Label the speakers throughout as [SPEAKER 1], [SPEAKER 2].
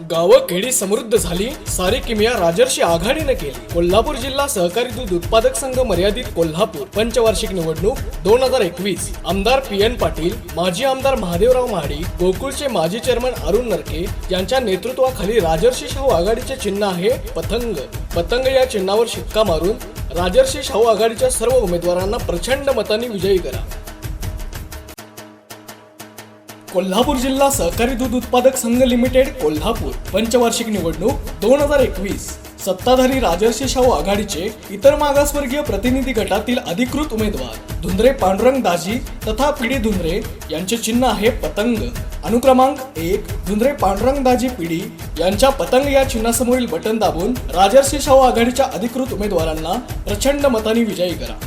[SPEAKER 1] गावं खेडी समृद्ध झाली सारी किमिया राजर्षी आघाडीने केली. कोल्हापूर जिल्हा सहकारी दूध उत्पादक संघ मर्यादित कोल्हापूर. पंचवार्षिक निवडणूक दोन हजार एकवीस. आमदार पी एन पाटील माजी आमदार महादेवराव महाडी गोकुळचे माजी चेअरमन अरुण नरके यांच्या नेतृत्वाखाली राजर्षी शाहू आघाडीचे चिन्ह आहे पतंग. पतंग या चिन्हावर शिक्का मारून राजर्षी शाहू आघाडीच्या सर्व उमेदवारांना प्रचंड मतांनी विजयी करा. कोल्हापूर जिल्हा सहकारी दूध उत्पादक संघ लिमिटेड कोल्हापूर. पंचवार्षिक निवडणूक दोन हजार एकवीस. सत्ताधारी राजर्षी शाहू आघाडीचे इतर मागासवर्गीय प्रतिनिधी गटातील अधिकृत उमेदवार धुंद्रे पांडुरंग दाजी तथा पिढी धुंद्रे यांचे चिन्ह आहे पतंग. अनुक्रमांक एक धुंद्रे पांडुरंग दाजी पिढी यांच्या पतंग या चिन्हासमोरील बटन दाबून राजर्षी शाहू आघाडीच्या अधिकृत उमेदवारांना प्रचंड मतांनी विजयी करा.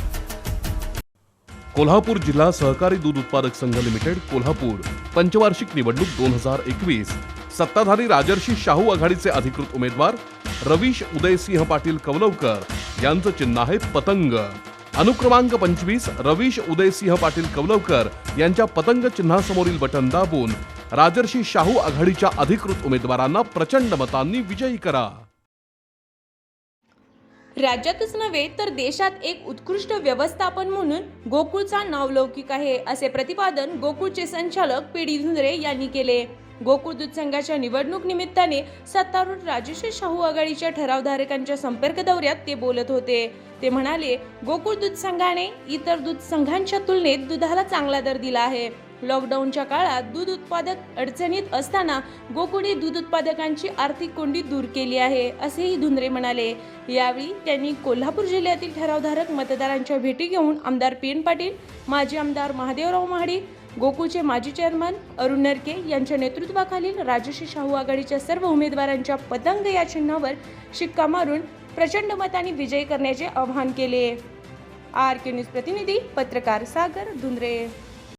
[SPEAKER 2] कोल्हापूर जिल्हा सहकारी दूध उत्पादक संघ लिमिटेड कोल्हापूर. पंचवार्षिक निवडणूक दोन हजार एकवीस. सत्ताधारी राजर्षी शाहू आघाडीचे अधिकृत उमेदवार रवीश उदयसिंह पाटील कवलवकर यांचं चिन्ह आहे पतंग. अनुक्रमांक पंचवीस रवीश उदयसिंह पाटील कवलवकर यांच्या पतंग चिन्हासमोरील बटन दाबून राजर्षी शाहू आघाडीच्या अधिकृत उमेदवारांना प्रचंड मतांनी विजयी करा.
[SPEAKER 3] राज्यातच नव्हे तर देशात एक उत्कृष्ट व्यवस्थापन म्हणून गोकुळचा नावलौकिक आहे असे प्रतिपादन गोकुळचे संचालक पी डी धुंद्रे यांनी केले. गोकुळ दूध संघाच्या निवडणूक निमित्ताने सत्तारूढ राजश्री शाहू आघाडीच्या ठरावधारकांच्या संपर्क दौऱ्यात ते बोलत होते. ते म्हणाले गोकुळ दूध संघाने इतर दूध संघांच्या तुलनेत दुधाला चांगला दर दिला आहे. लॉकडाऊनच्या काळात दूध उत्पादक अडचणीत असताना गोकुळने दूध उत्पादकांची आर्थिक कोंडी दूर केली आहे असेही धुंद्रे म्हणाले. यावेळी त्यांनी कोल्हापूर जिल्ह्यातील ठरावधारक मतदारांच्या भेटी घेऊन आमदार पी एन पाटील माजी आमदार महादेवराव महाडी गोकुळचे माजी चेअरमन अरुण नरके यांच्या नेतृत्वाखालील राजश्री शाहू आघाडीच्या सर्व उमेदवारांच्या पतंग या चिन्हावर शिक्का मारून प्रचंड मताने विजयी करण्याचे आवाहन केले. आर के न्यूज प्रतिनिधी पत्रकार सागर धुंद्रे.